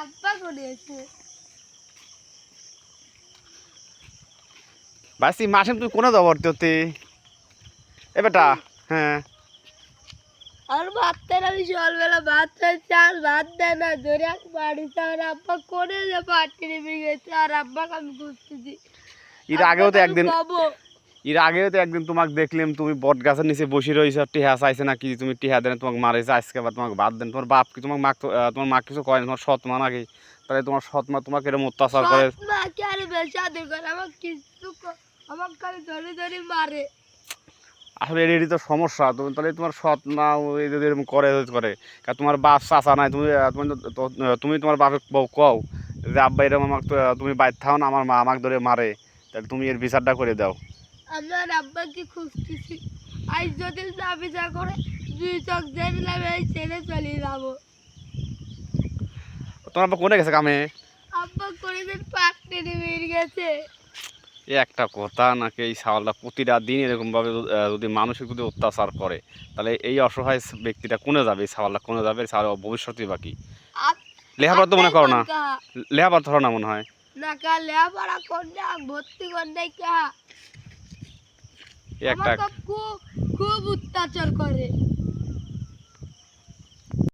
আব্বা করেছে বাসি মাসে তুই কোনে যাব ভর্তি এ বেটা হ্যাঁ। আর না আমি সকালবেলা ভাত খাইছি আর ভাত দেয় না ধরে এক বাড়িতে আর আব্বা করে যে পার্টি নেমে গেছে আর আব্বাকে আমি খুঁজতেছি। এর আগেও তো একদিন। এর আগেও তো একদিন তোমাকে দেখলাম তুমি বট গাছের নিচে বসে রয়েছ টিহা চাইছে না কি তুমি টিহা দেন তোমাকে মারেছে আজকে আবার তোমাকে বাদ দেন। তোমার বাপ কি তোমার মা তোমার মা কিছু কয় না তোমার সৎ মা নাকি? তাহলে তোমার সৎ মা তোমাকে এরকম অত্যাচার করে। আসলে এরই তো সমস্যা তুমি তাহলে তোমার সৎ মা যদি এরকম করে করে কারণ তোমার বাপ চাচা নাই তুমি তুমি তোমার বাপে বউ কও যে আব্বা এরকম আমাকে তুমি বাইর থাও না আমার মা আমাকে ধরে মারে তাহলে তুমি এর বিচারটা করে দাও। আমার আব্বাকে খুঁজতেছি। আজ যদি না বিচার করে দুই চোখ দেখলাম এই ছেড়ে চলে যাব। তোমার আব্বা কোনে গেছে কামে? আব্বা করে দিন পার্টি নেমে গেছে। এই একটা কথা নাকি এই সাওয়ালটা প্রতিটা দিন এরকমভাবে যদি- মানসিক যদি অত্যাচার করে তাহলে এই অসহায় ব্যক্তিটা কোনে যাবে? এই সাওয়ালটা কোনে যাবে? সাওয়াল ভবিষ্যতে বাকি লেখাপড়া তো মনে করো না। কা? লেখাপড়া ধরো না মনে হয়। না কা লেখাপড়া করলে ভর্তি করলে কা এই একটা খুব খুব অত্যাচার করে।